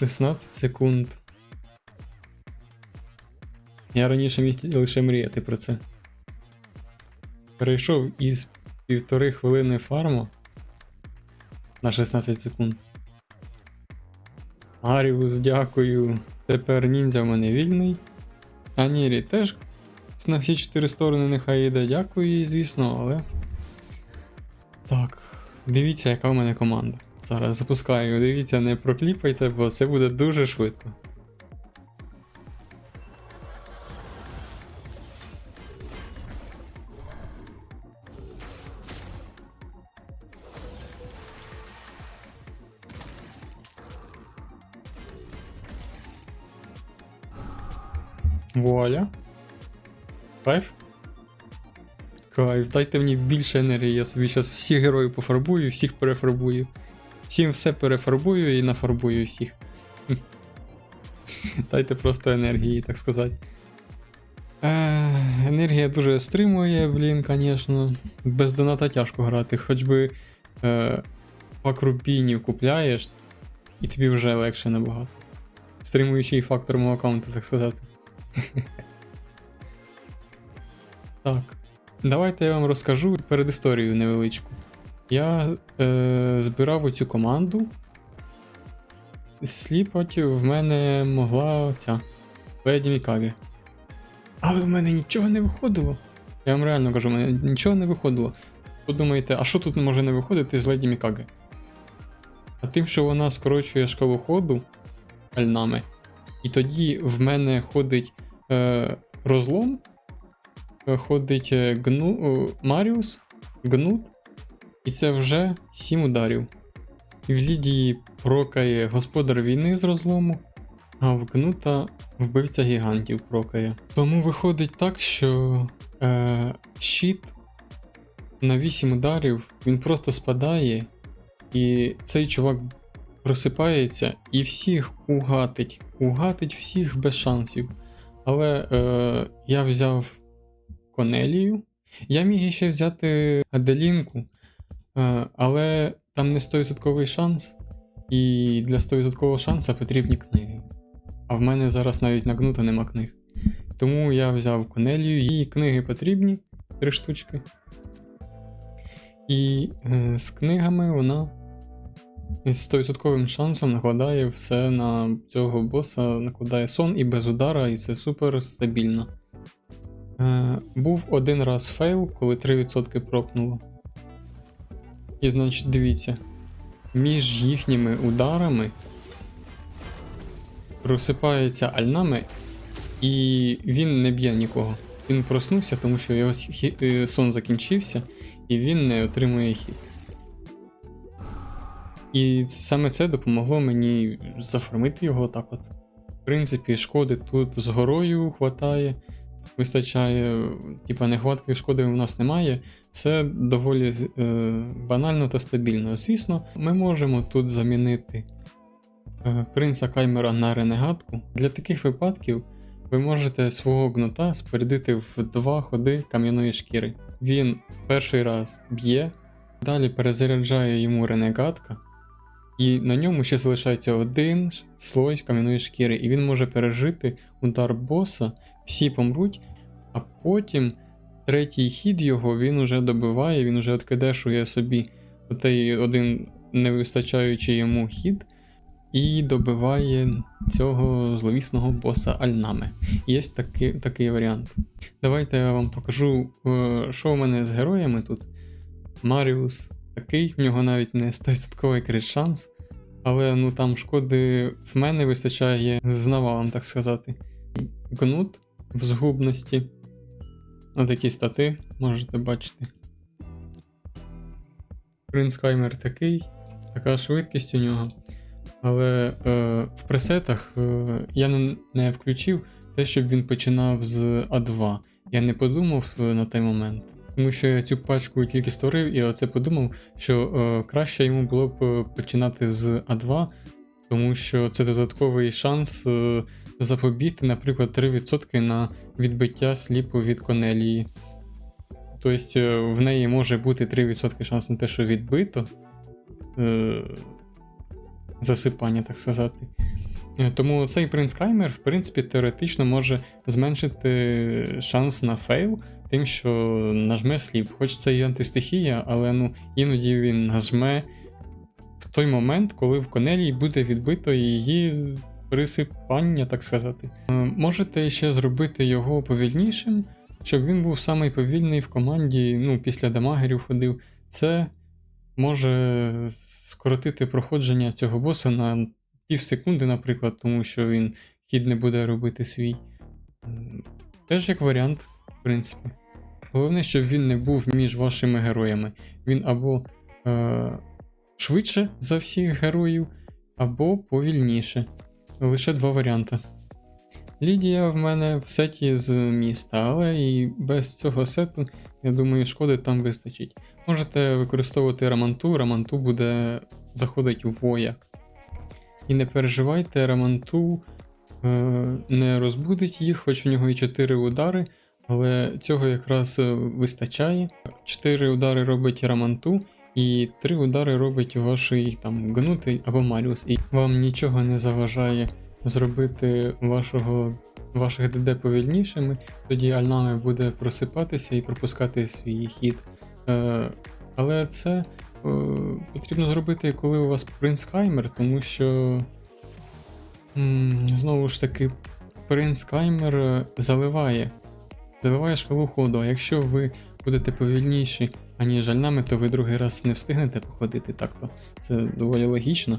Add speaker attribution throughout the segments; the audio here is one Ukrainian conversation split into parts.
Speaker 1: 16 секунд. Я раніше міг лише мріяти про це. Перейшов із півтори хвилини фарму на 16 секунд. Аріус, дякую. Тепер ніндзя в мене вільний. Анірі теж на всі чотири сторони нехай йде. Дякую їй, звісно, але. Так, дивіться, яка в мене команда. Зараз запускаю. Дивіться, не прокліпайте, бо це буде дуже швидко. Вуаля. Кайф. Кайф, дайте мені більше енергії, я собі зараз всіх героїв пофарбую, всіх перефарбую. Всім все перефарбую і нафарбую всіх. Дайте просто енергії, так сказати. Е, енергія дуже стримує, блін, звісно. Без доната тяжко грати, хоч би е, пак купляєш, і тобі вже легше набагато. Стримуючий фактор мого аккаунту, так сказати. Так. Давайте я вам розкажу передісторію невеличку. Я е, збирав оцю команду. Сліпати в мене могла ця Леді Мікагі. Але в мене нічого не виходило. Я вам реально кажу, в мене нічого не виходило. Подумаєте, а що тут може не виходити з Леді Мікаги? А тим, що вона скорочує шкалу ходу альнами, і тоді в мене ходить е, розлом, е, ходить е, гну, е, Маріус, гнут, і це вже 7 ударів. І в Лідії прокає господар війни з розлому, а в гнута вбивця гігантів прокає. Тому виходить так, що е, щит на 8 ударів він просто спадає, і цей чувак просипається і всіх угатить. Угатить всіх без шансів. Але е, я взяв Конелію. Я міг ще взяти Аделінку, але там не 100% шанс, і для 100% шанса потрібні книги. А в мене зараз навіть нагнуто нема книг. Тому я взяв Конелію, їй книги потрібні, три штучки. І е, з книгами вона з 100% шансом накладає все на цього боса, накладає сон і без удара, і це супер стабільно. Е, був один раз фейл, коли 3% прокнуло. І значить, дивіться, між їхніми ударами розсипається альнами, і він не б'є нікого. Він проснувся, тому що його е, сон закінчився, і він не отримує хід. І саме це допомогло мені зафармити його так от. В принципі, шкоди тут з горою хватає, вистачає, типа нехватки шкоди у нас немає. Все доволі е, банально та стабільно. Звісно, ми можемо тут замінити е, принца Каймера на ренегатку. Для таких випадків ви можете свого гнота спорядити в два ходи кам'яної шкіри. Він перший раз б'є, далі перезаряджає йому ренегатка. І на ньому ще залишається один слой кам'яної шкіри, і він може пережити удар боса, всі помруть, а потім третій хід його він уже добиває, він уже откидешує собі отей один невистачаючий йому хід, і добиває цього зловісного боса Альнами. Є такий, такий варіант. Давайте я вам покажу, е, що у мене з героями тут. Маріус такий, в нього навіть не 100% крит шанс. Але ну там шкоди в мене вистачає з навалом, так сказати. Гнут в згубності. Отакі стати можете бачити. Принц Каймер такий, така швидкість у нього. Але е, в пресетах е, я не, не включив те, щоб він починав з А2. Я не подумав е, на той момент. Тому що я цю пачку тільки створив і оце подумав, що е, краще йому було б е, починати з А2, тому що це додатковий шанс е, запобігти, наприклад, 3% на відбиття сліпу від конелії. Тобто е, в неї може бути 3% шанс на те, що відбито. Е, засипання, так сказати. Е, Тому цей принц Каймер, в принципі, теоретично може зменшити шанс на фейл, тим, що нажме сліп. Хоч це і антистихія, але ну, іноді він нажме в той момент, коли в конелі буде відбито її присипання, так сказати. Е, Можете ще зробити його повільнішим, щоб він був самий повільний в команді, ну, після дамагерів ходив. Це може скоротити проходження цього боса на пів секунди, наприклад, тому що він хід не буде робити свій. Теж як варіант, в принципі. Головне, щоб він не був між вашими героями. Він або е, швидше за всіх героїв, або повільніше. Лише два варіанти. Лідія в мене в сеті з міста, але і без цього сету, я думаю, шкоди там вистачить. Можете використовувати раманту, раманту буде заходить у вояк. І не переживайте, раманту е, не розбудить їх, хоч у нього і 4 удари, але цього якраз е, вистачає. 4 удари робить раманту, і 3 удари робить ваш там гнутий або Маріус. І вам нічого не заважає зробити вашого, ваших ДД повільнішими, тоді Альнами буде просипатися і пропускати свій хід. Е, але це е, потрібно зробити, коли у вас принц Каймер, тому що м, знову ж таки принц Каймер е, заливає. Заливає шкалу ходу, а якщо ви будете повільніші, аніж Альнами, то ви другий раз не встигнете походити так-то. Це доволі логічно.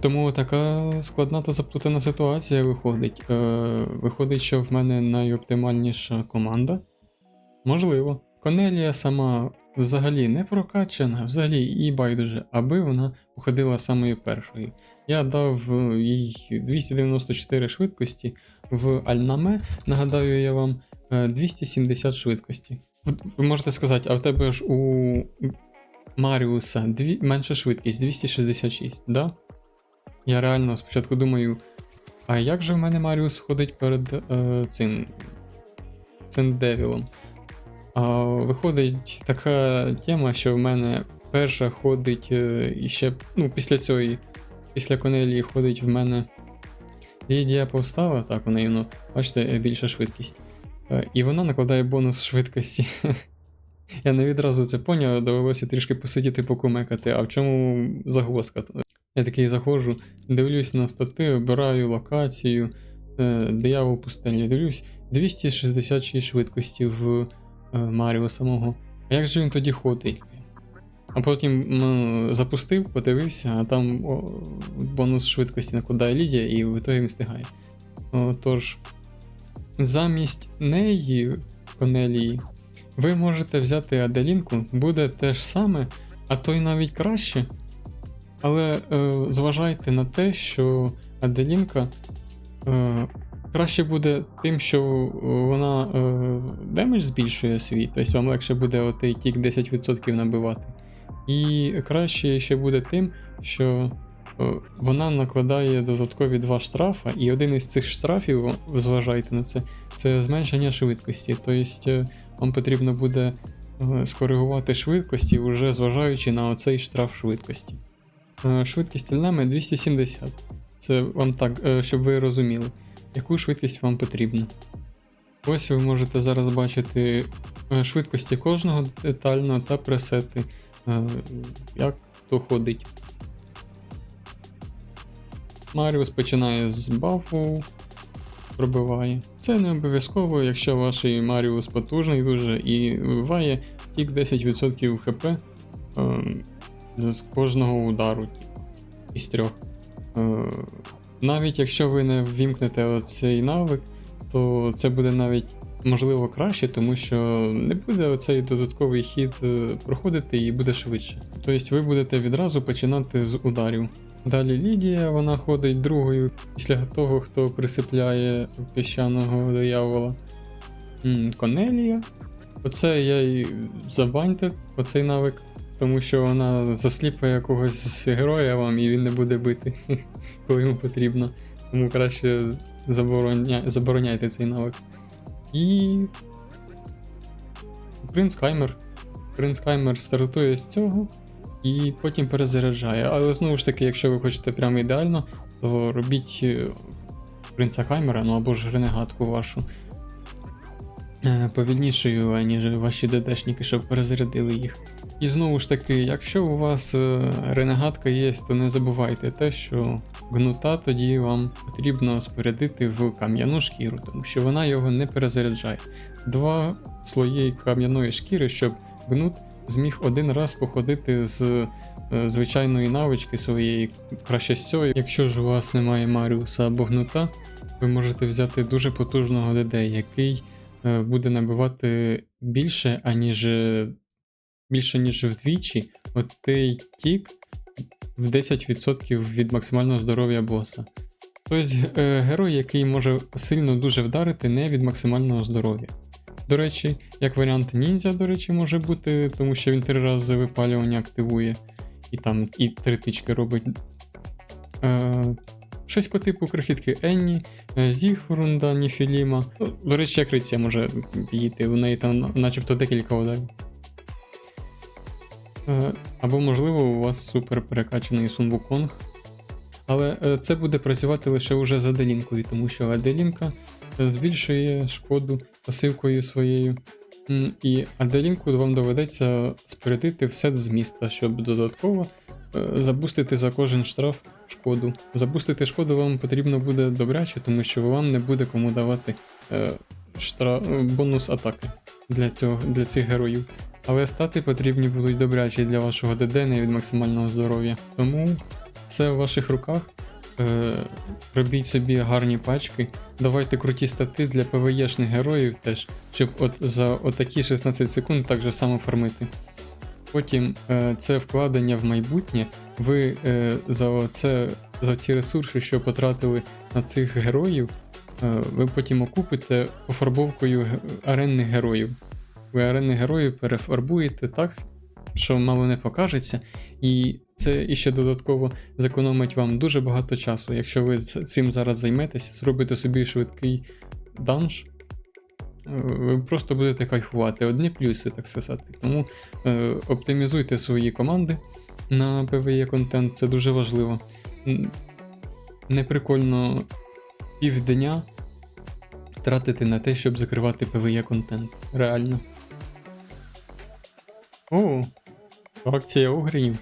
Speaker 1: Тому така складна та заплутана ситуація виходить. Е, виходить, що в мене найоптимальніша команда. Можливо. Конелія сама взагалі не прокачана, взагалі і байдуже, аби вона походила самою першою. Я дав їй 294 швидкості в Альнаме, нагадаю я вам, е, 270 швидкості. Ви можете сказати, а в тебе ж у Маріуса дві, менша швидкість 266, да? Я реально спочатку думаю, а як же в мене Маріус ходить перед е, цим цим девілом? А виходить така тема, що в мене перша ходить е, ще, ну, після цієї, після Конелії ходить в мене Лідія повстала, так, у неї, ну, бачите, більша швидкість. Е, і вона накладає бонус швидкості. Я не відразу це поняв, довелося трішки посидіти покумекати, а в чому загвоздка? Я такий заходжу, дивлюсь на стати, обираю локацію, е, диявол пустелі, дивлюсь 266 швидкості в е, Маріо самого. А як же він тоді ходить? А потім ну, запустив, подивився, а там о, бонус швидкості накладає Лідія і в ітогі він встигає. Тож, замість неї, Конелії, ви можете взяти Аделінку, буде те ж саме, а то й навіть краще. Але е, зважайте на те, що Аделінка е, краще буде тим, що вона е, демедж збільшує свій, тобто вам легше буде отей тік 10% набивати. І краще ще буде тим, що вона накладає додаткові два штрафа, і один із цих штрафів, зважайте на це, це зменшення швидкості. Тобто е, вам потрібно буде е, скоригувати швидкості, вже зважаючи на оцей штраф швидкості. Е, Швидкість Альнами 270. Це вам так, е, щоб ви розуміли, яку швидкість вам потрібна. Ось ви можете зараз бачити е, швидкості кожного детально та пресети, е, як хто ходить. Маріус починає з бафу, пробиває. Це не обов'язково, якщо ваш Маріус потужний дуже і вибиває тільки 10% хп е, з кожного удару із трьох. Е, навіть якщо ви не ввімкнете оцей навик, то це буде навіть можливо краще, тому що не буде оцей додатковий хід е, проходити і буде швидше. Тобто ви будете відразу починати з ударів. Далі Лідія, вона ходить другою після того, хто присипляє піщаного диявола. Конелія. Оце я й забаньте, оцей навик, тому що вона засліпає якогось героя вам і він не буде бити, коли йому потрібно. Тому краще забороня... забороняйте цей навик. І. Принц Хаймер. Принц Хаймер стартує з цього і потім перезаряджає. Але знову ж таки, якщо ви хочете прямо ідеально, то робіть е, принца Хаймера, ну або ж ренегатку вашу е, повільнішою, аніж ваші ДДшники, щоб перезарядили їх. І знову ж таки, якщо у вас е, ренегатка є, то не забувайте те, що гнута тоді вам потрібно спорядити в кам'яну шкіру, тому що вона його не перезаряджає. Два слої кам'яної шкіри, щоб гнут зміг один раз походити з е, звичайної навички своєї краще з цього. Якщо ж у вас немає Маріуса або гнута, ви можете взяти дуже потужного ДД, який е, буде набивати більше, аніж е, більше, ніж вдвічі, от той тік в 10% від максимального здоров'я боса. Тобто герой, який може сильно дуже вдарити не від максимального здоров'я. До речі, як варіант ніндзя, до речі, може бути, тому що він три рази випалювання активує і там і три тички робить. Е, щось по типу крихітки Енні, е, Ніфіліма. Ну, До речі, як Риція може бігти, у неї там начебто декілька ударів. Е, Або, можливо, у вас супер перекачаний Сун Вуконг. Але е, це буде працювати лише уже з Аделінкою, тому що Аделінка збільшує шкоду пасивкою своєю. І Аделінку вам доведеться спорядити все з міста, щоб додатково е, забустити за кожен штраф шкоду. Забустити шкоду вам потрібно буде добряче, тому що вам не буде кому давати е, штра... е, бонус атаки для, цього, для цих героїв. Але стати потрібні будуть добрячі для вашого ДД не від максимального здоров'я. Тому все в ваших руках. Е, робіть собі гарні пачки, давайте круті стати для ПВЕшних героїв теж, щоб от за отакі 16 секунд так же само фармити. Потім е, це вкладення в майбутнє. Ви е, за, це, за ці ресурси, що потратили на цих героїв, ви потім окупите пофарбовкою аренних героїв. Ви аренних героїв перефарбуєте так, що мало не покажеться, і це іще додатково зекономить вам дуже багато часу. Якщо ви цим зараз займетеся, зробите собі швидкий данж, е, ви просто будете кайфувати. Одні плюси, так сказати. Тому е, оптимізуйте свої команди на PvE контент, це дуже важливо. М, Не півдня тратити на те, щоб закривати PvE контент. Реально. О, акція огрів.